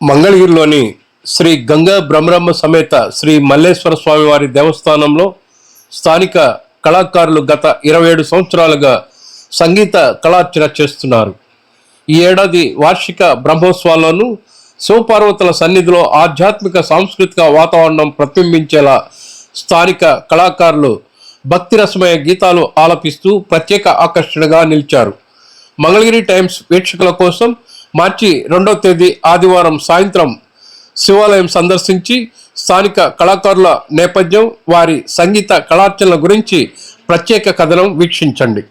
మంగళగిరిలోని శ్రీ గంగా బ్రహ్మరమ్మ సమేత శ్రీ మల్లేశ్వర స్వామి వారి దేవస్థానంలో స్థానిక కళాకారులు గత ఇరవై ఏడు సంవత్సరాలుగా సంగీత కళార్చన చేస్తున్నారు. ఈ ఏడాది వార్షిక బ్రహ్మోత్సవాల్లోనూ శివపార్వతుల సన్నిధిలో ఆధ్యాత్మిక సాంస్కృతిక వాతావరణం ప్రతిబింబించేలా స్థానిక కళాకారులు భక్తిరసమయ గీతాలు ఆలపిస్తూ ప్రత్యేక ఆకర్షణగా నిలిచారు. మంగళగిరి టైమ్స్ వీక్షకుల కోసం మార్చి రెండవ తేదీ ఆదివారం సాయంత్రం శివాలయం సందర్శించి స్థానిక కళాకారుల నేపథ్యం వారి సంగీత కళార్చనల గురించి ప్రత్యేక కథనం వీక్షించండి.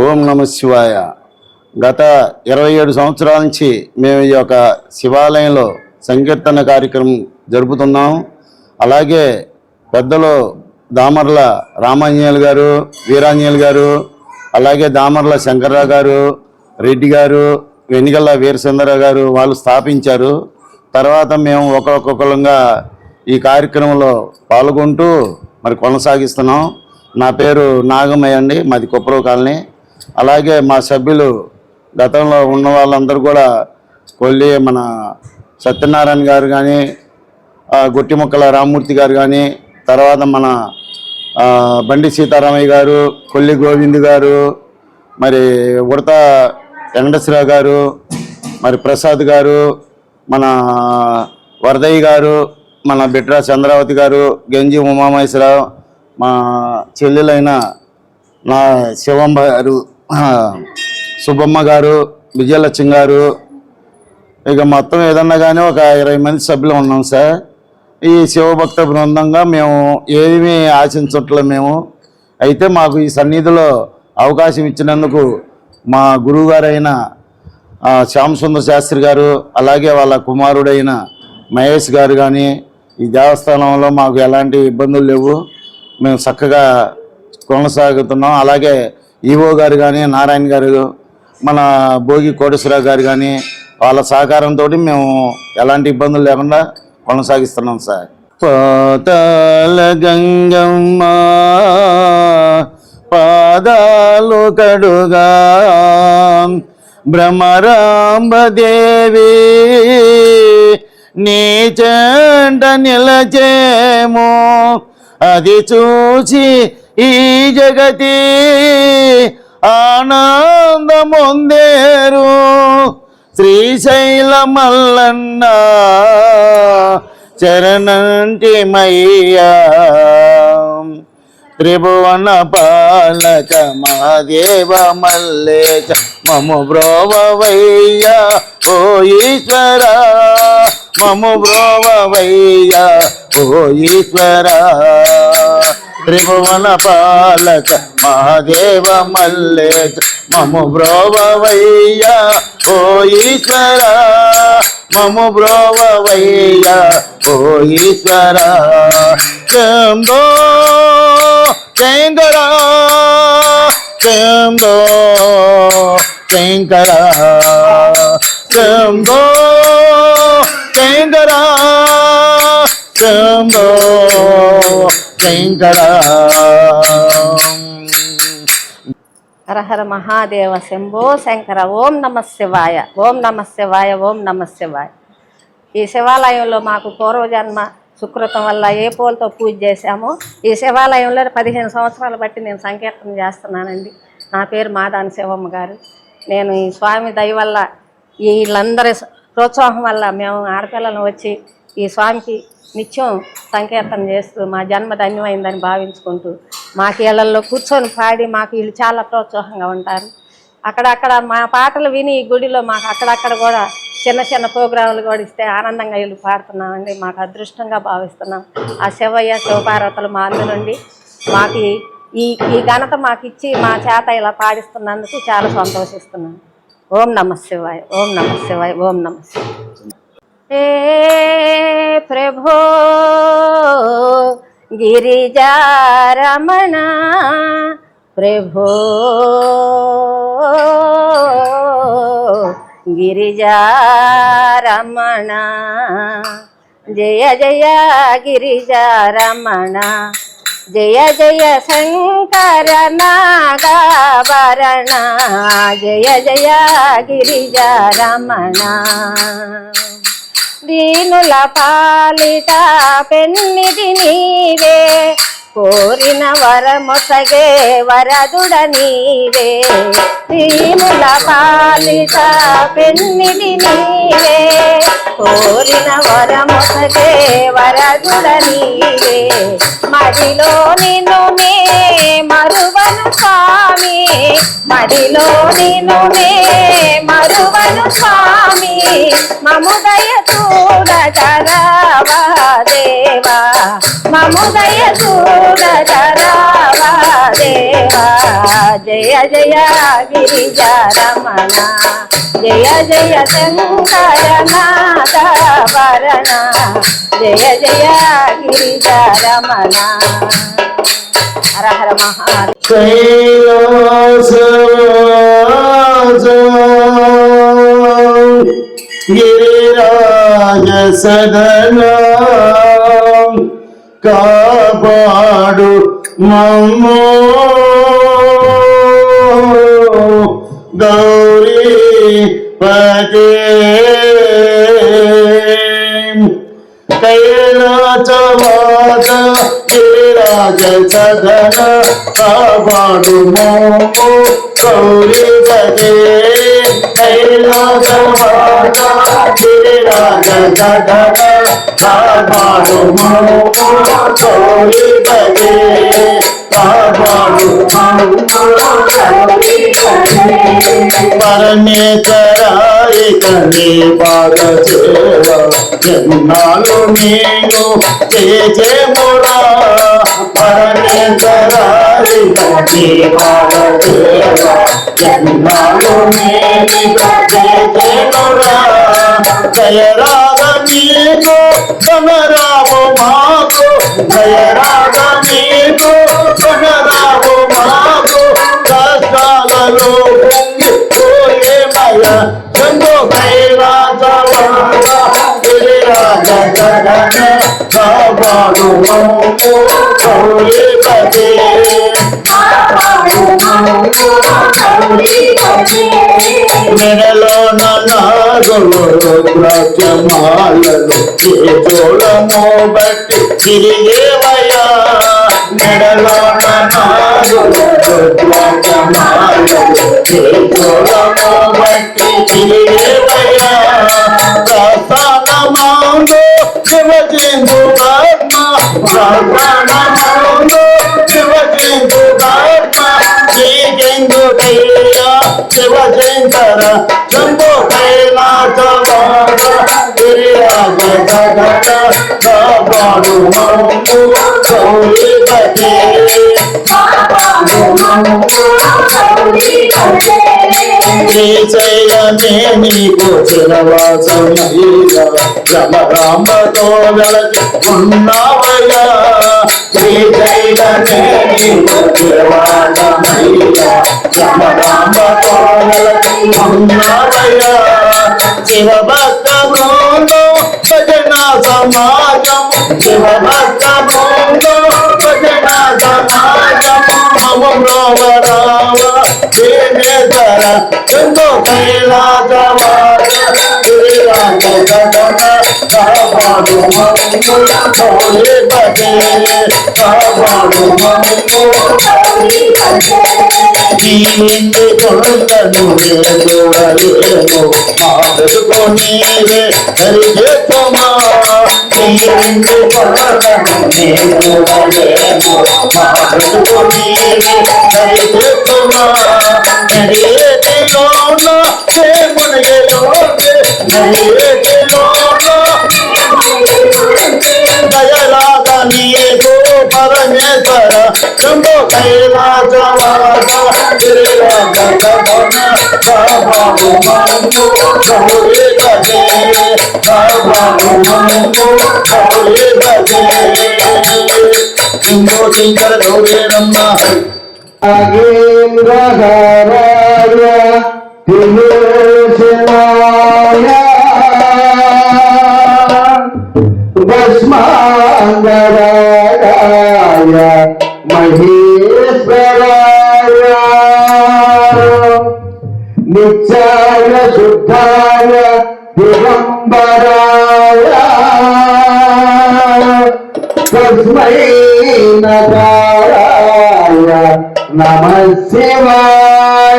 ఓం నమ శివాయ. గత ఇరవై ఏడు సంవత్సరాల నుంచి మేము ఈ యొక్క శివాలయంలో సంకీర్తన కార్యక్రమం జరుపుతున్నాం అలాగే పెద్దలు దామర్ల రామాంజనేయులు గారు వీరాంజనేయులు గారు అలాగే దామర్ల శంకర్రావు గారు రెడ్డి గారు వెనిగల్ల వీరసుందరరావు గారు వాళ్ళు స్థాపించారు. తర్వాత మేము ఒక్కొక్కరుగా ఈ కార్యక్రమంలో పాల్గొంటూ మరి కొనసాగిస్తున్నాం. నా పేరు నాగమయ్య అండి మాది కుప్రవ కాలనీ. అలాగే మా సభ్యులు గతంలో ఉన్న వాళ్ళందరూ కూడా కొల్లి మన సత్యనారాయణ గారు కానీ గుట్టిముక్కల రామ్మూర్తి గారు కానీ తర్వాత మన బండి సీతారామయ్య గారు కొల్లి గోవింద్ గారు మరి ఉడత వెంకటేశ్వరరావు గారు మరి ప్రసాద్ గారు మన వరదయ్య గారు మన బిట్రా చంద్రావతి గారు గంజి ఉమామహేశ్వరరావు మా చెల్లెలైన నా శివమ్మ గారు సుబ్బమ్మ గారు విజయలక్ష్మి గారు ఇక మొత్తం ఏదన్నా కానీ ఒక ఇరవై మంది సభ్యులు ఉన్నాం సార్. ఈ శివభక్త బృందంగా మేము ఏమీ ఆశించట్లే మేము. అయితే మాకు ఈ సన్నిధిలో అవకాశం ఇచ్చినందుకు మా గురువుగారైన ఆ, సుందర్ శాస్త్రి గారు అలాగే వాళ్ళ కుమారుడైన మహేష్ గారు కానీ ఈ దేవస్థానంలో మాకు ఎలాంటి ఇబ్బందులు లేవు. మేము చక్కగా కొనసాగుతున్నాం. అలాగే ఈవో గారు కానీ నారాయణ గారు మన భోగి కోటేశ్వరరావు గారు కానీ వాళ్ళ సహకారంతో మేము ఎలాంటి ఇబ్బందులు లేకుండా కొనసాగిస్తున్నాం సార్. పాతాల గంగమ్మ పాదాలు కడుగా భ్రమరాంబదేవి నీ చెంట నిలచేమో అది చూసి ఈ జగతి ఆనందముందేరు శ్రీశైల మల్లన్న చరణంటి మయ్యా. త్రిభువన పాలక మహాదేవ మల్లేశ మము బ్రోవయ్య ఓ ఈశ్వరా. మము బ్రోవయ్య ఓ ఈశ్వర. త్రిభువన పాలక మహాదేవ మల్లేశ మము బ్రోవయ్య ఓ ఈశ్వర. మము బ్రోవయ్య ఓ ఈశ్వర. చందో శంకర శంభో శంకర శంభో శంకర శంభో శంకర హరహర మహాదేవ శంభో శంకర ఓం నమ శివాయ ఓం నమ శివాయ ఓం నమ శివాయ. ఈ శివాలయంలో మాకు పూర్వజన్మ సుకృతం వల్ల ఏ పూలతో పూజ చేశామో ఈ శివాలయంలో పదిహేను సంవత్సరాలు బట్టి నేను సంకీర్తన చేస్తున్నానండి. నా పేరు మాదాని శివమ్మ గారు. నేను ఈ స్వామి దయ వల్ల వీళ్ళందరి ప్రోత్సాహం వల్ల మేము ఆడపిల్లలను వచ్చి ఈ స్వామికి నిత్యం సంకీర్తన చేస్తూ మా జన్మ ధన్యమైందని భావించుకుంటూ మాకు ఇళ్ళలో కూర్చొని పాడి మాకు వీళ్ళు చాలా ప్రోత్సాహంగా ఉంటారు. అక్కడక్కడ మా పాటలు విని ఈ గుడిలో మాకు అక్కడక్కడ కూడా చిన్న చిన్న ప్రోగ్రాములు కూడా ఇస్తే ఆనందంగా వీళ్ళు పాడుతున్నామండి. మాకు అదృష్టంగా భావిస్తున్నాం. ఆ శివయ్య శివపార్వతులు మా నుండి మాకు ఈ ఈ ఘనత మాకు ఇచ్చి మా చేత ఇలా పాడిస్తున్నందుకు చాలా సంతోషిస్తున్నాను ओम नम शिवाय, ओम नम शिवाय, ओम नम शिवाय। हे प्रभो, गिरिजा रमणा, प्रभो, गिरिजा रमणा, जय जय गिरिजा జయ జయ శంకర నాగవరణ జయ జయ గిరిజ రమణ. దీనుల పాలిత పెన్నిది నీవే కోరిన వరమొసగే వరదుడ నీవే. దీనుల పాలిత పెన్నిది నీవే. కోరిన వరమొసగే వరదుడ నీవే. మదిలో నిన్ను నే మరువను స్వామి. మదిలో నిన్ను నే మరువను స్వామి. మముదయ చూడ జరావా దేవా మముదయ చూడ జరావా దేవా జయ జయ గిరిజారమణ జయ జయ శంకర నాదవరణ జయ జయ గిరిజారమణ హర హర మహాదేవ కైలాసవాస గిరిరాజ సదన కాపాడు మమ్మో గౌరీ పదే కైలాసవాస గిరిరాజ సదన కాపాడు మోమో గౌరీ పదే కైలాసవాస గిరిరాజ సదన కాపాడు మోమో గౌరీ పదే కాపాడు మోమో గౌరీ పదే పరమేశ్వరాయ కనే పాద సేవ నేను జయ పాద సేవ ఎన్నాళ్ళు మాకు జయ జయరాగ మీకు సమరావు మాకు జయరాగ మీకు సమరావు మాకు కష్టాలలో చందో కైలాస కాపాడు మమ్ము గౌరీ పదే మెడలో నాగులు ప్రత్యమాలలు చేతులము బట్టి తిరిగేవయ్యా మెడలో నాగులు ప్రత్యమాలలు చేతులము బట్టి తిరిగేవయ్యా ప్రస్థానమాంగో శివజేందు కర్మ ప్రస్థానమాంగో శివజేందు కర్మ శ్రీజేందు కైలా శివశంకర శంభో కైలాస గిరిరాజ జగన గౌరీ శ్రీశైలమే నీకు చిరవాసమయ్యా రమ రామతో ఉన్నావయ్యా శ్రీశైలమే నీకు చిరవాసమయ్యా రమ రామతో ఉన్నావయ్యా శివభక్త భజన సమాజం శివభక్త బృందం భజన సమాజం మమ దేవేశ్వర ఎంతో కైలాసవాస గిరిరాజ గగన కాపాడు మమ్ము గౌరీ పదే కాపాడు మమ్ము గౌరీ పదే నీంది కొండను చూడలేము మా బ్రతుకు నీవే నీకు పొరతము నేను వలేను మారును నీకు దరిద్రుతున్నా దరిద్రుతున్నా ఏ మునగలోనే దరిద్రు ಪರಮೇಶ್ವರ ಶಂಭು ಕೈಲಾಸ ಗೌರಿ ಬಜೆ ಭಗವಾನು ಗೌರಿ ಬಜೆ ಶಂಭು ಶಂಕರ ಗೌರಿ ನಮ್ಮ ಅಗೇಂದ್ರ ಗರಾಯ ಭಸ್ಮಾಂಗರ శివాయ మహేశ్వరాయ. నిత్యాయ శుద్ధాయ దిగంబరాయ తస్మై నమః శివాయ.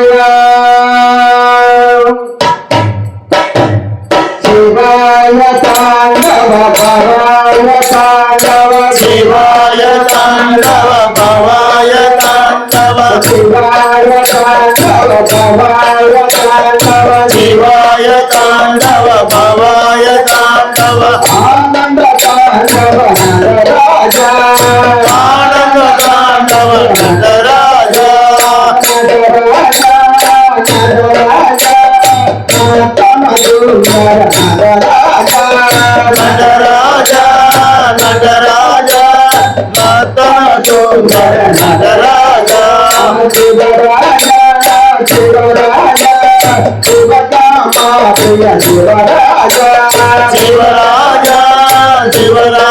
నటరాజా నటరాజా మాతాతో నటరాజా. శివరాజా శివరాజా శివరాజా శివరాజా శివరాజా.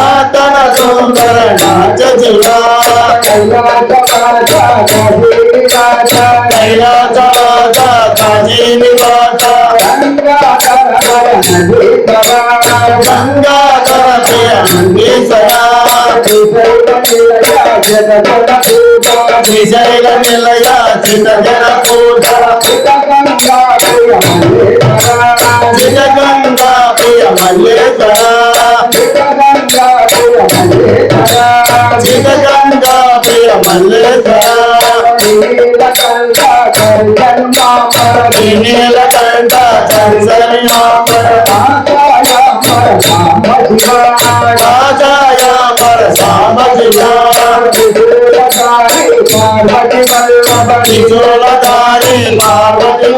కైలాస జిల్లా కైలాస మాత కాజీని మాత కైలాస మాత కాజీని మాత గంగా కరపయ మంగేశ్వరా విజయ నిలయ చితజన పూజ చితగంగా ప్రియ మల్లేశ్వరా చితగంగా ప్రియ మల్లేశ్వరా చిలకంద ప్రియ మల్లెక నీలకంద చందన్మాపర ఆకాయ పర సామధిక ఆకాయ పర సామధిక పార్వతి వల్లభ నిజోలదారి పార్వతి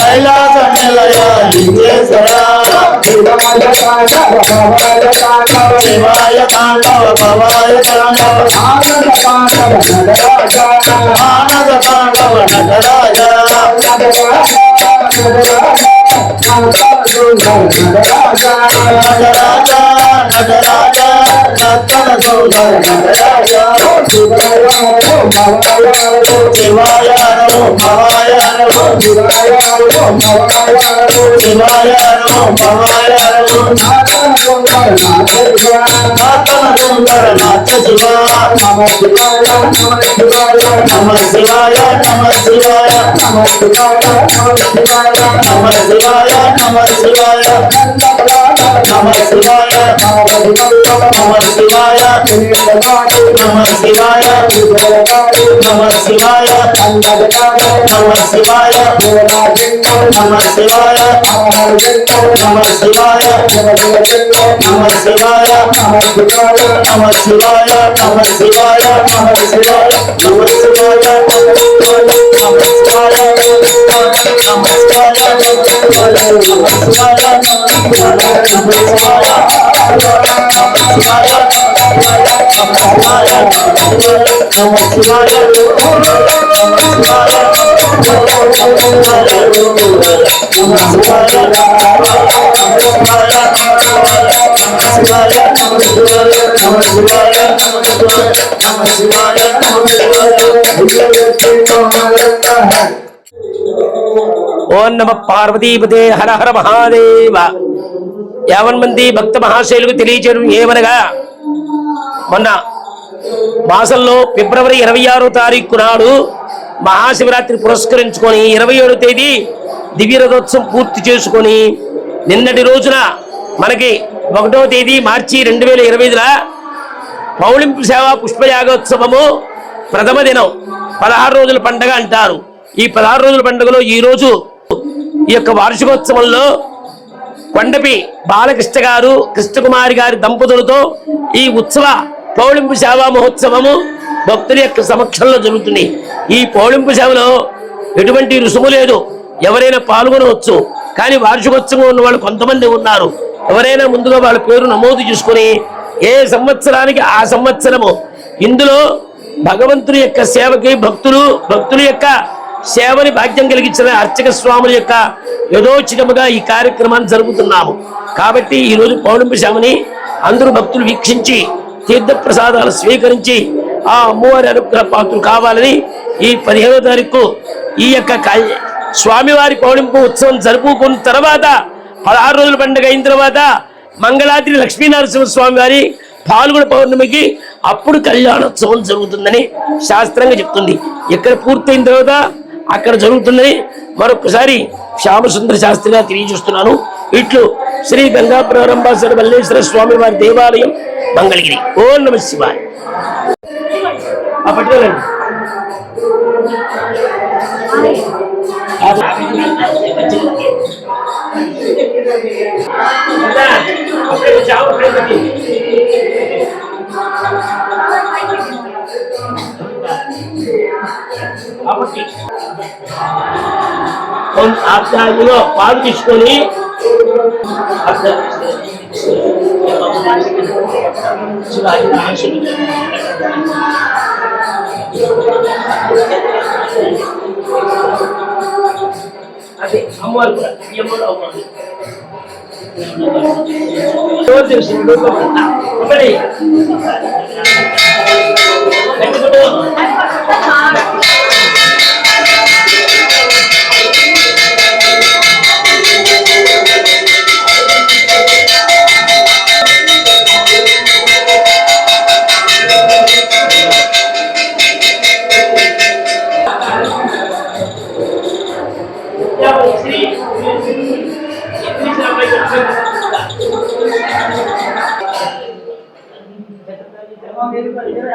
కైలాస నిలయ లింగేశ్వర కైలాస శివమయ తాండవ భవాయ తాండవ శివాయ తాండవ భవాయ తాండవ ఆనంద పాండవ నగరాజాన ఆనంద పాండవ నగరాజాన నగరాజాన నగరాజాన నగరాజాన నర్తన సోదర నటరాజ శివాయ హరో భవాయ హరో శివాయ హరో భవాయ హరో నాతన సుందర నాథ శివ నమ శివాయ నమ శివాయ నమ శివాయ నమ శివాయ నమ శివాయ నమ శివాయ నమ శివాయ నమ శివాయ నమ శివాయ శివాయ శివాయ శివాయ శివాయ పిల్లగాడు నమ శివాయ పిల్లగాడు నమ శివాయ కన్నడగాడు నమ శివాయ పూలాజెండు నమ శివాయ అమరజెండు నమ శివాయ పూలజెండు నమ శివాయ అమర్జుగాడు నమ శివాయ నమ శివాయ నమ శివాయ నమ ஓம் நம பார்வதிபதே ஹர ஹர மகாதேவா. యావన్ మంది భక్త మహాశైలకు తెలియచేయడం ఏమనగా మొన్న మాసంలో ఫిబ్రవరి ఇరవై ఆరో తారీఖు నాడు మహాశివరాత్రి పురస్కరించుకొని ఇరవై ఏడో తేదీ దివ్యరథోత్సవం పూర్తి చేసుకొని నిన్నటి రోజున మనకి ఒకటో తేదీ మార్చి రెండు వేల ఇరవై ఐదున పౌళింపు సేవ పుష్పయాగోత్సవము ప్రథమ దినం. పదహారు రోజుల పండగ అంటారు. ఈ పదహారు రోజుల పండుగలో ఈ రోజు ఈ యొక్క వార్షికోత్సవంలో కొండపి బాలకృష్ణ గారు కృష్ణకుమారి గారి దంపతులతో ఈ ఉత్సవ పౌళింపు సేవా మహోత్సవము భక్తుల యొక్క సమక్షంలో జరుగుతుంది. ఈ పౌళింపు సేవలో ఎటువంటి రుసుము లేదు. ఎవరైనా పాల్గొనవచ్చు. కానీ వార్షికోత్సవం ఉన్న వాళ్ళు కొంతమంది ఉన్నారు. ఎవరైనా ముందుగా వాళ్ళ పేరు నమోదు చేసుకుని ఏ సంవత్సరానికి ఆ సంవత్సరము. ఇందులో భగవంతుని యొక్క సేవకి భక్తులు భక్తుల యొక్క సేవని భాగ్యం కలిగించిన అర్చక స్వాముల యొక్క యథోచితముగా ఈ కార్యక్రమాన్ని జరుపుతున్నాము. కాబట్టి ఈ రోజు పౌర్ణమి సేవని అందరూ భక్తులు వీక్షించి తీర్థ ప్రసాదాలు స్వీకరించి ఆ అమ్మవారి అనుగ్రహ పాత్రలు కావాలని ఈ పదిహేనో తారీఖు ఈ యొక్క స్వామివారి పౌర్ణింపు ఉత్సవం జరుపుకున్న తర్వాత పదహారు రోజుల పండుగ అయిన తర్వాత మంగళాద్రి లక్ష్మీనరసింహ స్వామి వారి పాల్గొన పౌర్ణమికి అప్పుడు కళ్యాణోత్సవం జరుగుతుందని శాస్త్రంగా చెప్తుంది. ఇక్కడ పూర్తయిన తర్వాత అక్కడ జరుగుతుందని మరొకసారి శ్యామసుందర శాస్త్రిగా తెలియజేస్తున్నాను. ఇట్లు శ్రీ గంగా ప్రారంభాసర మల్లేశ్వర స్వామి వారి దేవాలయం మంగళగిరి. ఓ నమ శివాయ. ఆ పట్టుకోలండి పాలు తీసుకొని అదే అమ్మవారు కూడా అమ్మవారు అమ్మవారు ఎవరు తెలుసు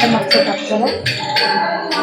একটা মাংস কাটতে